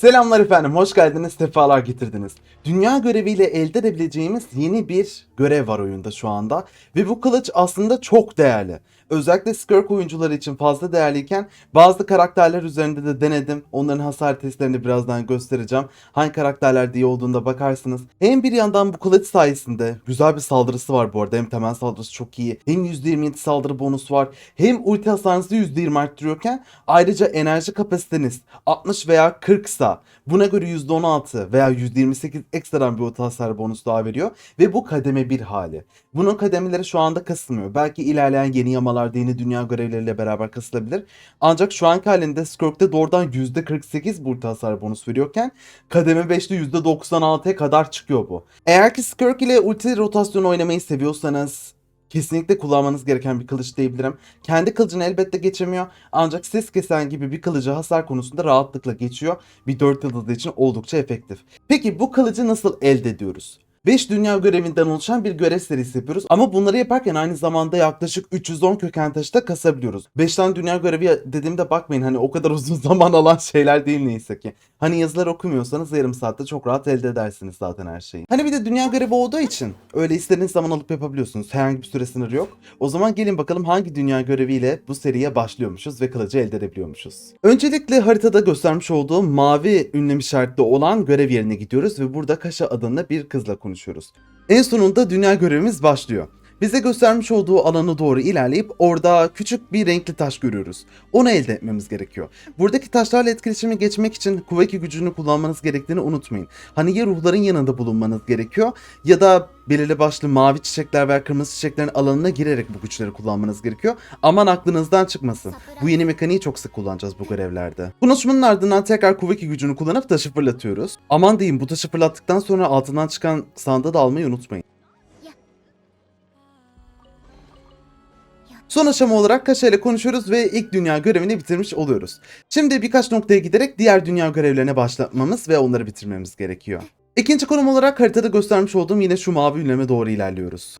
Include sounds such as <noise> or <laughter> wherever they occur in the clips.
Selamlar efendim, hoş geldiniz, sefalar getirdiniz. Dünya göreviyle elde edebileceğimiz yeni bir görev var oyunda şu anda. Ve bu kılıç aslında çok değerli. Özellikle Skirk oyuncuları için fazla değerliyken bazı karakterler üzerinde de denedim. Onların hasar testlerini birazdan göstereceğim. Hangi karakterler diye olduğunda bakarsınız. Hem bir yandan bu kılıç sayesinde güzel bir saldırısı var bu arada. Hem temel saldırısı çok iyi. Hem %27 saldırı bonusu var. Hem ulti hasarınızı %20 arttırıyorken ayrıca enerji kapasiteniz 60 veya 40 sa buna göre %16 veya %28 ekstradan bir ulti hasar bonusu daha veriyor. Ve bu kademe bir hali. Bunun kademeleri şu anda kasılmıyor. Belki ilerleyen yeni yamalarda yeni dünya görevleriyle beraber kasılabilir. Ancak şu anki halinde Skirk'te doğrudan %48 bu ulti hasar bonus veriyorken kademe 5'te %96'ya kadar çıkıyor bu. Eğer ki Skirk ile ulti rotasyonu oynamayı seviyorsanız kesinlikle kullanmanız gereken bir kılıç diyebilirim. Kendi kılıcını elbette geçemiyor ancak ses kesen gibi bir kılıcı hasar konusunda rahatlıkla geçiyor. Bir 4 yıldızlı için oldukça efektif. Peki bu kılıcı nasıl elde ediyoruz? 5 dünya görevinden oluşan bir görev serisi yapıyoruz. Ama bunları yaparken aynı zamanda yaklaşık 310 köken taşı da kasabiliyoruz. 5 tane dünya görevi dediğimde bakmayın hani o kadar <laughs> uzun zaman alan şeyler değil neyse ki. Hani yazılar okumuyorsanız yarım saatte çok rahat elde edersiniz zaten her şeyi. Hani bir de dünya görevi olduğu için öyle istediğiniz zaman alıp yapabiliyorsunuz. Herhangi bir süre sınırı yok. O zaman gelin bakalım hangi dünya göreviyle bu seriye başlıyormuşuz ve kılıcı elde edebiliyormuşuz. Öncelikle haritada göstermiş olduğum mavi ünlem işaretli olan görev yerine gidiyoruz ve burada Kaşa adında bir kızla konuşuyoruz. En sonunda dünya görevimiz başlıyor. Bize göstermiş olduğu alana doğru ilerleyip orada küçük bir renkli taş görüyoruz. Onu elde etmemiz gerekiyor. Buradaki taşlarla etkileşime geçmek için kuvveti gücünü kullanmanız gerektiğini unutmayın. Hani ya ruhların yanında bulunmanız gerekiyor ya da belirli başlı mavi çiçekler veya kırmızı çiçeklerin alanına girerek bu güçleri kullanmanız gerekiyor. Aman aklınızdan çıkmasın. Bu yeni mekaniği çok sık kullanacağız bu görevlerde. Konuşmanın ardından tekrar kuvveti gücünü kullanıp taşı fırlatıyoruz. Aman diyeyim bu taşı fırlattıktan sonra altından çıkan sandığı da almayı unutmayın. Son aşama olarak Kaşa ile konuşuyoruz ve ilk dünya görevini bitirmiş oluyoruz. Şimdi birkaç noktaya giderek diğer dünya görevlerine başlatmamız ve onları bitirmemiz gerekiyor. İkinci konum olarak haritada göstermiş olduğum yine şu mavi ünleme doğru ilerliyoruz.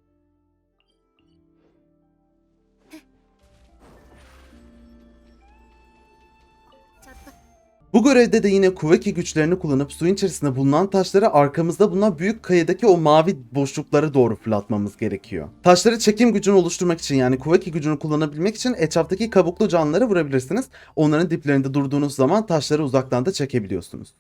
Bu görevde de yine kuvveti güçlerini kullanıp suyun içerisinde bulunan taşları arkamızda bulunan büyük kayadaki o mavi boşluklara doğru fırlatmamız gerekiyor. Taşları çekim gücünü oluşturmak için yani kuvveti gücünü kullanabilmek için etraftaki kabuklu canlıları vurabilirsiniz. Onların diplerinde durduğunuz zaman taşları uzaktan da çekebiliyorsunuz.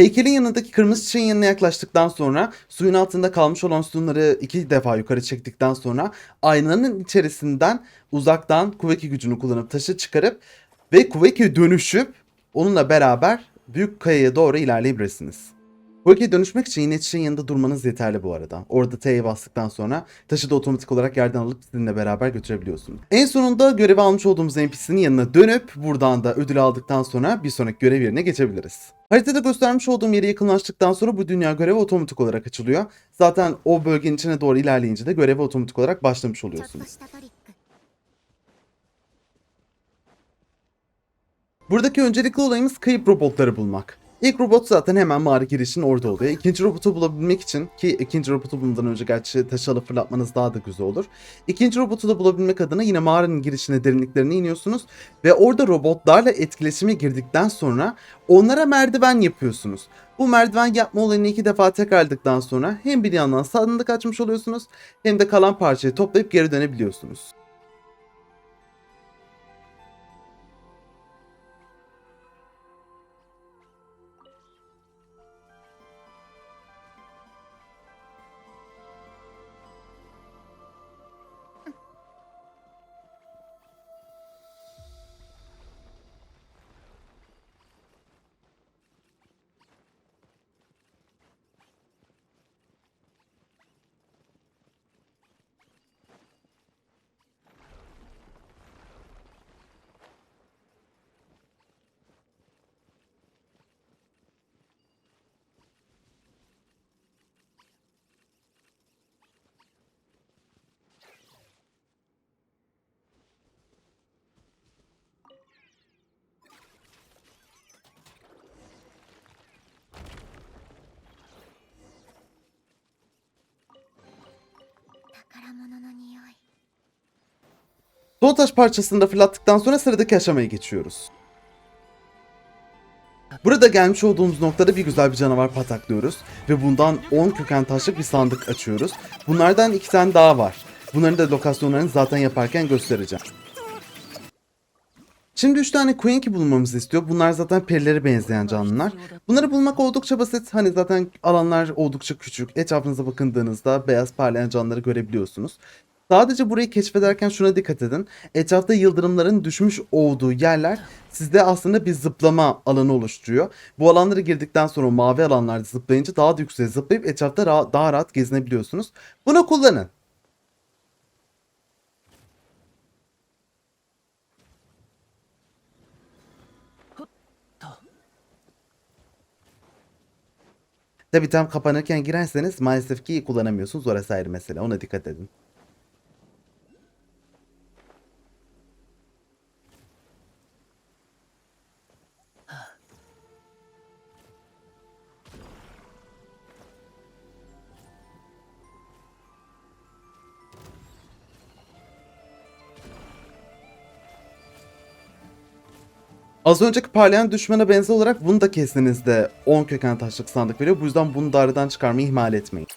Heykelin yanındaki kırmızı çiçeğin yanına yaklaştıktan sonra suyun altında kalmış olan sütunları iki defa yukarı çektikten sonra aynanın içerisinden uzaktan kuvveti gücünü kullanıp taşı çıkarıp ve kuvveti dönüşüp onunla beraber büyük kayaya doğru ilerleyebilirsiniz. Buggy'e dönüşmek için yine çişin yanında durmanız yeterli bu arada. Orada T'ye bastıktan sonra taşı da otomatik olarak yerden alıp sizinle beraber götürebiliyorsunuz. En sonunda görevi almış olduğumuz NPC'nin yanına dönüp buradan da ödül aldıktan sonra bir sonraki görev yerine geçebiliriz. Haritada göstermiş olduğum yere yakınlaştıktan sonra bu dünya görevi otomatik olarak açılıyor. Zaten o bölgenin içine doğru ilerleyince de göreve otomatik olarak başlamış oluyorsunuz. Buradaki öncelikli olayımız kayıp robotları bulmak. İlk robot zaten hemen mağara girişinin orada oluyor. İkinci robotu bulabilmek için ki ikinci robotu bulmadan önce gerçi taşı alıp fırlatmanız daha da güzel olur. İkinci robotu da bulabilmek adına yine mağaranın girişine derinliklerine iniyorsunuz ve orada robotlarla etkileşime girdikten sonra onlara merdiven yapıyorsunuz. Bu merdiven yapma olayını iki defa tekrarladıktan sonra hem bir yandan sandık açmış oluyorsunuz hem de kalan parçayı toplayıp geri dönebiliyorsunuz. Son taş parçasını da fırlattıktan sonra sıradaki aşamaya geçiyoruz. Burada gelmiş olduğumuz noktada bir güzel bir canavar pataklıyoruz ve bundan 10 köken taşlık bir sandık açıyoruz. Bunlardan 2 tane daha var. Bunların da lokasyonlarını zaten yaparken göstereceğim. Şimdi 3 tane Quinky bulmamızı istiyor. Bunlar zaten perilere benzeyen canlılar. Bunları bulmak oldukça basit. Hani zaten alanlar oldukça küçük. Etrafınıza bakındığınızda beyaz parlayan canlıları görebiliyorsunuz. Sadece burayı keşfederken şuna dikkat edin. Etrafta yıldırımların düşmüş olduğu yerler sizde aslında bir zıplama alanı oluşturuyor. Bu alanlara girdikten sonra mavi alanlarda zıplayınca daha da yükseğe zıplayıp etrafta ra- daha rahat gezinebiliyorsunuz. Bunu kullanın. Tabi tam kapanırken girerseniz maalesef ki kullanamıyorsunuz. Orası ayrı mesele. Ona dikkat edin. Az önceki parlayan düşmana benzer olarak bunu da kestiğinizde 10 köken taşlık sandık veriyor. Bu yüzden bunu da çıkarmayı ihmal etmeyin.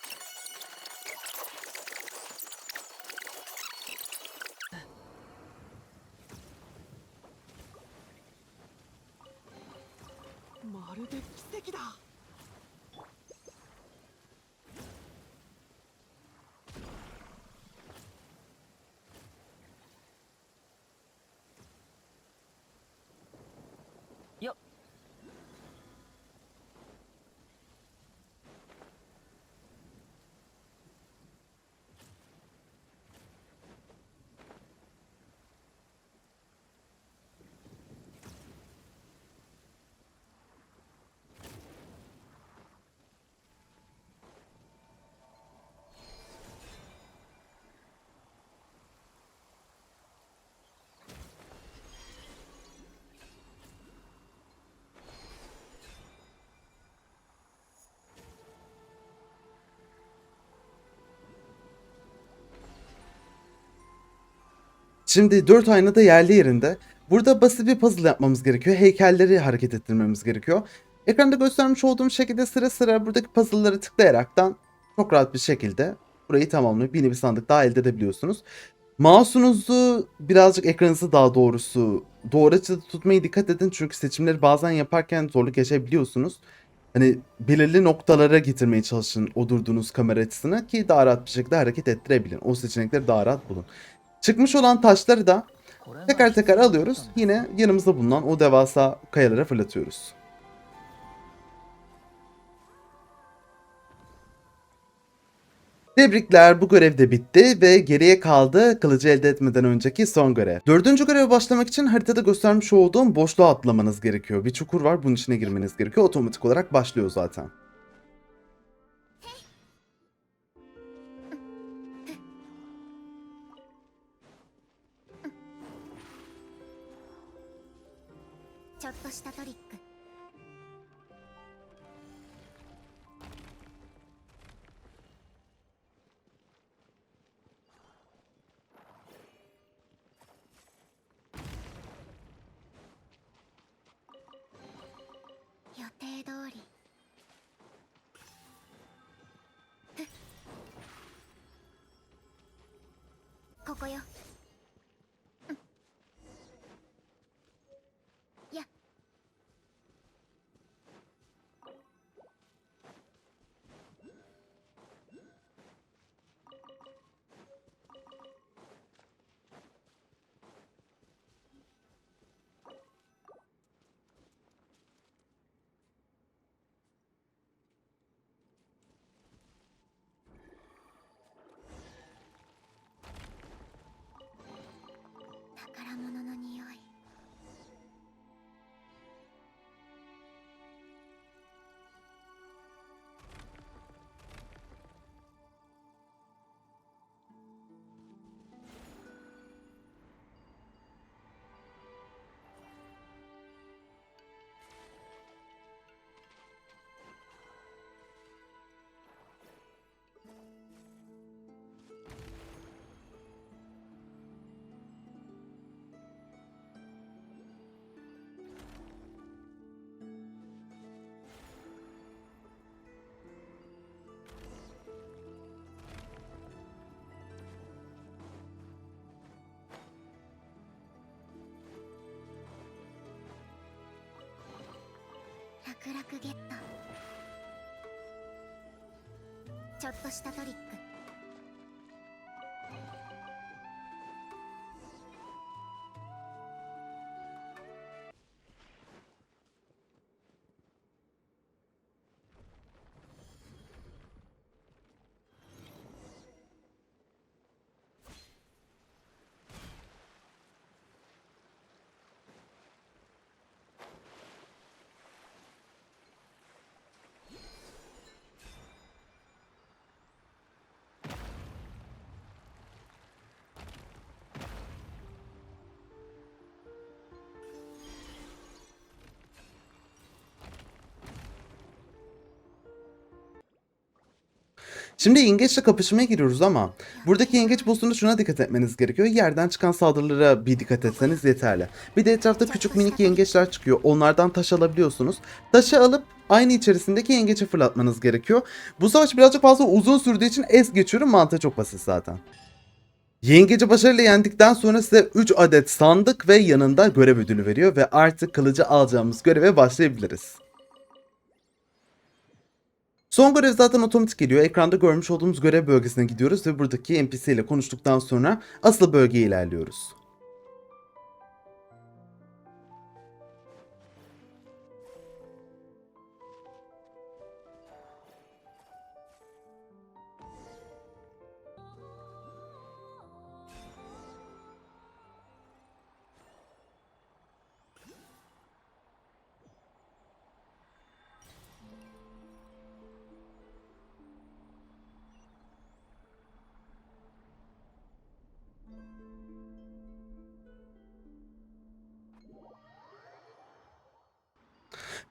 Şimdi 4 ayna da yerli yerinde. Burada basit bir puzzle yapmamız gerekiyor. Heykelleri hareket ettirmemiz gerekiyor. Ekranda göstermiş olduğum şekilde sıra sıra buradaki puzzle'ları tıklayaraktan çok rahat bir şekilde burayı tamamlayıp yeni bir sandık daha elde edebiliyorsunuz. Mouse'unuzu birazcık ekranınızı daha doğrusu doğru açıda tutmaya dikkat edin. Çünkü seçimleri bazen yaparken zorluk yaşayabiliyorsunuz. Hani belirli noktalara getirmeye çalışın o durduğunuz kamera açısını ki daha rahat bir şekilde hareket ettirebilin. O seçenekleri daha rahat bulun. Çıkmış olan taşları da tekrar tekrar alıyoruz. Yine yanımızda bulunan o devasa kayalara fırlatıyoruz. Tebrikler bu görev de bitti ve geriye kaldı kılıcı elde etmeden önceki son görev. Dördüncü göreve başlamak için haritada göstermiş olduğum boşluğa atlamanız gerekiyor. Bir çukur var bunun içine girmeniz gerekiyor. Otomatik olarak başlıyor zaten.「ここよ 楽ゲットちょっとしたトリック。Şimdi yengeçle kapışmaya giriyoruz ama buradaki yengeç boss'unda şuna dikkat etmeniz gerekiyor. Yerden çıkan saldırılara bir dikkat etseniz yeterli. Bir de etrafta küçük minik yengeçler çıkıyor. Onlardan taş alabiliyorsunuz. Taşı alıp aynı içerisindeki yengece fırlatmanız gerekiyor. Bu savaş birazcık fazla uzun sürdüğü için es geçiyorum. Mantığı çok basit zaten. Yengeci başarıyla yendikten sonra size 3 adet sandık ve yanında görev ödülü veriyor ve artık kılıcı alacağımız göreve başlayabiliriz. Son görev zaten otomatik geliyor. Ekranda görmüş olduğumuz görev bölgesine gidiyoruz ve buradaki NPC ile konuştuktan sonra asıl bölgeye ilerliyoruz.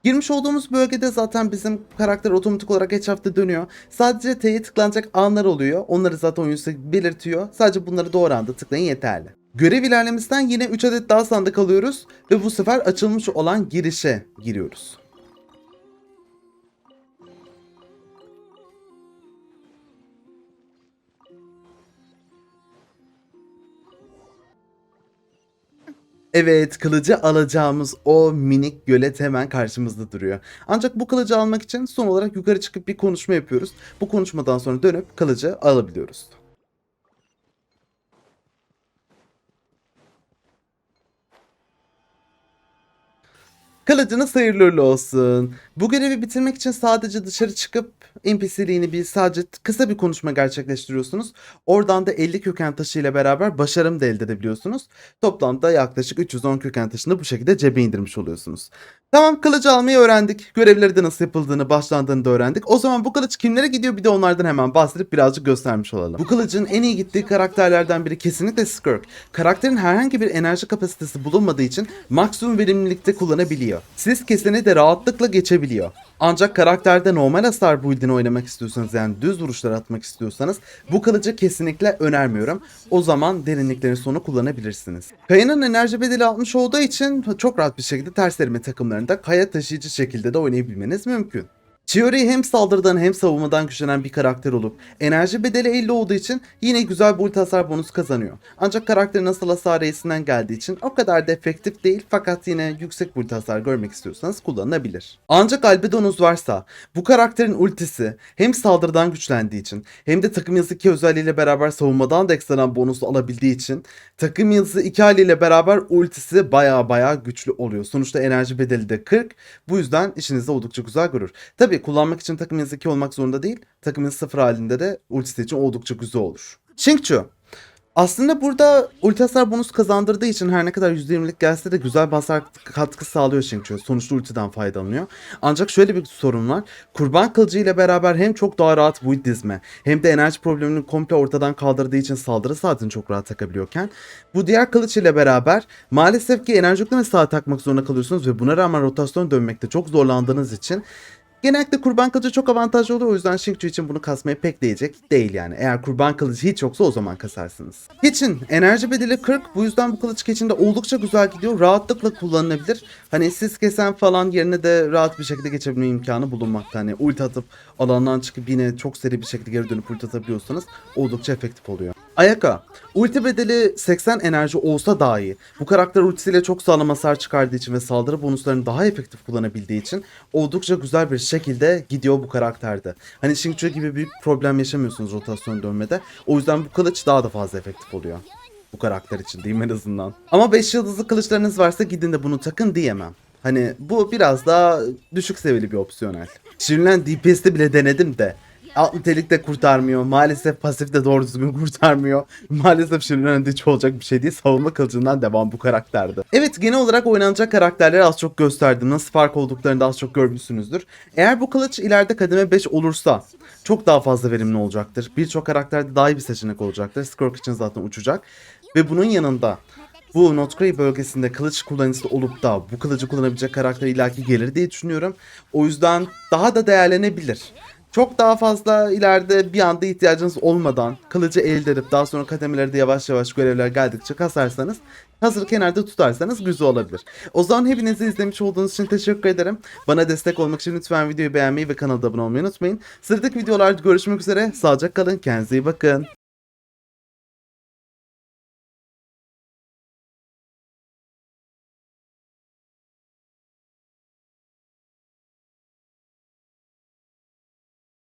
Girmiş olduğumuz bölgede zaten bizim karakter otomatik olarak etrafta dönüyor. Sadece T'ye tıklanacak anlar oluyor. Onları zaten oyun belirtiyor. Sadece bunları doğru anda tıklayın yeterli. Görev ilerlemesinden yine 3 adet daha sandık alıyoruz ve bu sefer açılmış olan girişe giriyoruz. Evet, kılıcı alacağımız o minik gölet hemen karşımızda duruyor. Ancak bu kılıcı almak için son olarak yukarı çıkıp bir konuşma yapıyoruz. Bu konuşmadan sonra dönüp kılıcı alabiliyoruz. Kılıcınız hayırlı olsun. Bu görevi bitirmek için sadece dışarı çıkıp NPC'liğini bir sadece kısa bir konuşma gerçekleştiriyorsunuz. Oradan da 50 köken taşı ile beraber başarım da elde edebiliyorsunuz. Toplamda yaklaşık 310 köken taşını bu şekilde cebe indirmiş oluyorsunuz. Tamam kılıcı almayı öğrendik. Görevleri de nasıl yapıldığını, başlandığını da öğrendik. O zaman bu kılıç kimlere gidiyor bir de onlardan hemen bahsedip birazcık göstermiş olalım. Bu kılıcın en iyi gittiği karakterlerden biri kesinlikle Skirk. Karakterin herhangi bir enerji kapasitesi bulunmadığı için maksimum verimlilikte kullanabiliyor. Siz keseni de rahatlıkla geçebiliyor. Ancak karakterde normal hasar build'ini oynamak istiyorsanız yani düz vuruşlar atmak istiyorsanız bu kılıcı kesinlikle önermiyorum. O zaman derinliklerin sonu kullanabilirsiniz. Kaya'nın enerji bedeli almış olduğu için çok rahat bir şekilde ters erime takımlarında kaya taşıyıcı şekilde de oynayabilmeniz mümkün. Chiori hem saldırıdan hem savunmadan güçlenen bir karakter olup enerji bedeli 50 olduğu için yine güzel bir ulti hasar bonusu kazanıyor. Ancak karakterin asıl hasar reisinden geldiği için o kadar da efektif değil fakat yine yüksek ulti hasar görmek istiyorsanız kullanılabilir. Ancak albedonuz varsa bu karakterin ultisi hem saldırıdan güçlendiği için hem de takım yıldızı 2 özelliğiyle beraber savunmadan da ekstradan bonus alabildiği için takım yıldızı 2 haliyle beraber ultisi baya baya güçlü oluyor. Sonuçta enerji bedeli de 40. Bu yüzden işinizi oldukça güzel görür. Tabi kullanmak için takım yıldızı 2 olmak zorunda değil. Takım yıldızı 0 halinde de ultisi için oldukça güzel olur. Shingchu. Aslında burada ulti hasar bonus kazandırdığı için her ne kadar %20'lik gelse de güzel bir hasar katkı sağlıyor Shingchu. Sonuçta ultiden faydalanıyor. Ancak şöyle bir sorun var. Kurban kılıcı ile beraber hem çok daha rahat build dizme hem de enerji problemini komple ortadan kaldırdığı için saldırı saatini çok rahat takabiliyorken bu diğer kılıç ile beraber maalesef ki enerji yükleme saat takmak zorunda kalıyorsunuz ve buna rağmen rotasyon dönmekte çok zorlandığınız için Genellikle kurban kılıcı çok avantajlı oluyor o yüzden Shingchu için bunu kasmaya pek değecek değil yani. Eğer kurban kılıcı hiç yoksa o zaman kasarsınız. Keçin enerji bedeli 40 bu yüzden bu kılıç keçinde oldukça güzel gidiyor. Rahatlıkla kullanılabilir. Hani siz kesen falan yerine de rahat bir şekilde geçebilme imkanı bulunmakta. Hani ulti atıp alandan çıkıp yine çok seri bir şekilde geri dönüp ulti atabiliyorsanız oldukça efektif oluyor. Ayaka. Ulti bedeli 80 enerji olsa dahi bu karakter ultisiyle çok sağlam hasar çıkardığı için ve saldırı bonuslarını daha efektif kullanabildiği için oldukça güzel bir şekilde gidiyor bu karakterde. Hani Xingqiu gibi büyük problem yaşamıyorsunuz rotasyon dönmede. O yüzden bu kılıç daha da fazla efektif oluyor. Bu karakter için diyeyim en azından. Ama 5 yıldızlı kılıçlarınız varsa gidin de bunu takın diyemem. Hani bu biraz daha düşük seviyeli bir opsiyonel. Şirilen DPS'te bile denedim de alt nitelik de kurtarmıyor. Maalesef pasif de doğru düzgün kurtarmıyor. Maalesef Şirilen hiç olacak bir şey değil. Savunma kılıcından devam bu karakterde. Evet genel olarak oynanacak karakterleri az çok gösterdim. Nasıl fark olduklarını da az çok görmüşsünüzdür. Eğer bu kılıç ileride kademe 5 olursa çok daha fazla verimli olacaktır. Birçok karakterde daha iyi bir seçenek olacaktır. Skurk için zaten uçacak. Ve bunun yanında bu Notgrey bölgesinde kılıç kullanıcısı olup da bu kılıcı kullanabilecek karakter illaki gelir diye düşünüyorum. O yüzden daha da değerlenebilir. Çok daha fazla ileride bir anda ihtiyacınız olmadan kılıcı elde edip daha sonra kademelerde yavaş yavaş görevler geldikçe kasarsanız hazır kenarda tutarsanız güzel olabilir. O zaman hepinizi izlemiş olduğunuz için teşekkür ederim. Bana destek olmak için lütfen videoyu beğenmeyi ve kanala abone olmayı unutmayın. Sıradaki videolarda görüşmek üzere. Sağlıcakla kalın. Kendinize iyi bakın.